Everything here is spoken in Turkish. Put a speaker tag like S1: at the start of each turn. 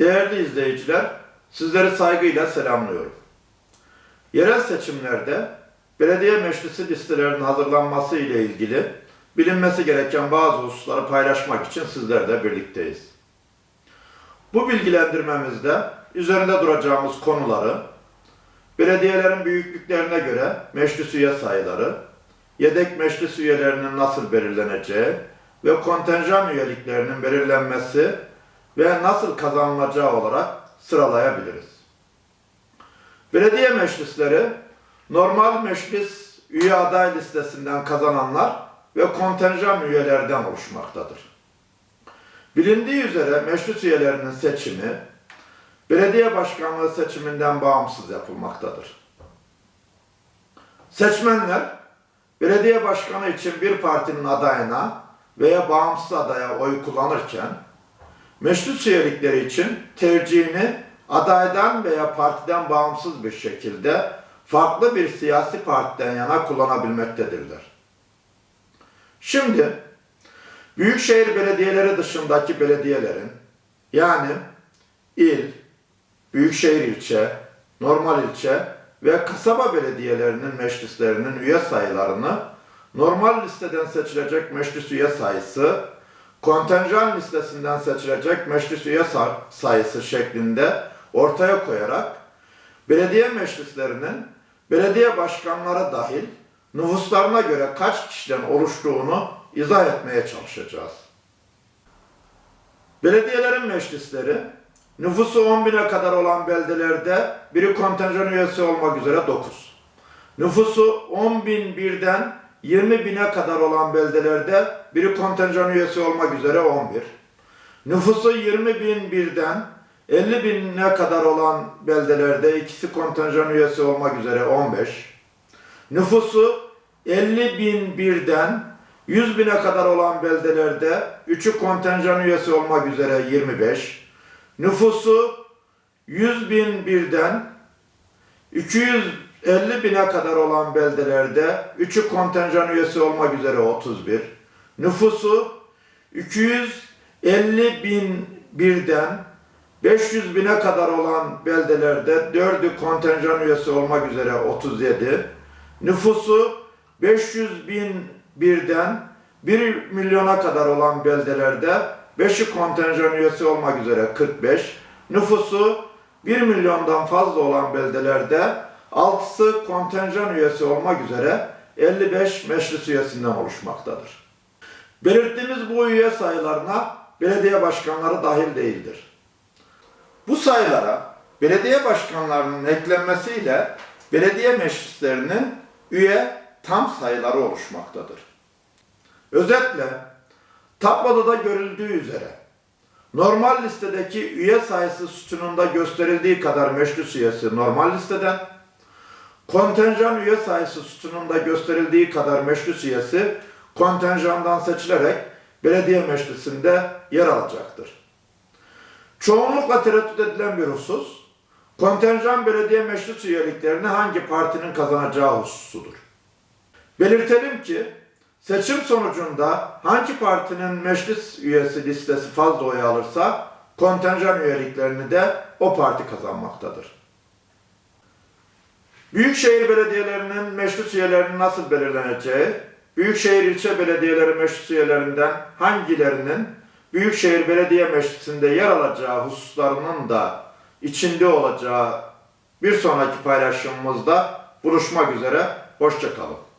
S1: Değerli izleyiciler, sizleri saygıyla selamlıyorum. Yerel seçimlerde belediye meclisi listelerinin hazırlanması ile ilgili bilinmesi gereken bazı hususları paylaşmak için sizlerle birlikteyiz. Bu bilgilendirmemizde üzerinde duracağımız konuları, belediyelerin büyüklüklerine göre meclis üye sayıları, yedek meclis üyelerinin nasıl belirleneceği ve kontenjan üyeliklerinin belirlenmesi ve nasıl kazanılacağı olarak sıralayabiliriz. Belediye meclisleri normal meclis üye aday listesinden kazananlar ve kontenjan üyelerden oluşmaktadır. Bilindiği üzere meclis üyelerinin seçimi belediye başkanlığı seçiminden bağımsız yapılmaktadır. Seçmenler belediye başkanı için bir partinin adayına veya bağımsız adaya oy kullanırken Meşrut üyelikleri için tercihini adaydan veya partiden bağımsız bir şekilde farklı bir siyasi partiden yana kullanabilmektedirler. Şimdi büyükşehir belediyeleri dışındaki belediyelerin yani il, büyükşehir ilçe, normal ilçe ve kasaba belediyelerinin meclislerinin üye sayılarını normal listeden seçilecek meclis üye sayısı kontenjan listesinden seçilecek meclis üye sa- sayısı şeklinde ortaya koyarak belediye meclislerinin belediye başkanları dahil nüfuslarına göre kaç kişiden oluştuğunu izah etmeye çalışacağız. Belediyelerin meclisleri nüfusu 10 bine kadar olan beldelerde biri kontenjan üyesi olmak üzere 9. Nüfusu 10 bin birden 20 bine kadar olan beldelerde biri kontenjan üyesi olmak üzere 11. Nüfusu 20 bin birden 50 bine kadar olan beldelerde ikisi kontenjan üyesi olmak üzere 15. Nüfusu 50 bin birden 100 bine kadar olan beldelerde üçü kontenjan üyesi olmak üzere 25. Nüfusu 100 bin birden 250 bine kadar olan beldelerde üçü kontenjan üyesi olmak üzere 31. Nüfusu 250 bin birden 500 bine kadar olan beldelerde dördü kontenjan üyesi olmak üzere 37. Nüfusu 500 bin birden 1 milyona kadar olan beldelerde 5'i kontenjan üyesi olmak üzere 45. Nüfusu 1 milyondan fazla olan beldelerde 6'sı kontenjan üyesi olmak üzere 55 meclis üyesinden oluşmaktadır. Belirttiğimiz bu üye sayılarına belediye başkanları dahil değildir. Bu sayılara belediye başkanlarının eklenmesiyle belediye meclislerinin üye tam sayıları oluşmaktadır. Özetle tabloda da görüldüğü üzere normal listedeki üye sayısı sütununda gösterildiği kadar meclis üyesi normal listeden, kontenjan üye sayısı sütununda gösterildiği kadar meclis üyesi kontenjandan seçilerek belediye meclisinde yer alacaktır. Çoğunlukla tereddüt edilen bir husus, kontenjan belediye meclis üyeliklerini hangi partinin kazanacağı hususudur. Belirtelim ki seçim sonucunda hangi partinin meclis üyesi listesi fazla oy alırsa kontenjan üyeliklerini de o parti kazanmaktadır. Büyükşehir belediyelerinin meclis üyelerinin nasıl belirleneceği, Büyükşehir ilçe belediyeleri meclis üyelerinden hangilerinin Büyükşehir Belediye Meclisi'nde yer alacağı hususlarının da içinde olacağı bir sonraki paylaşımımızda buluşmak üzere. Hoşçakalın.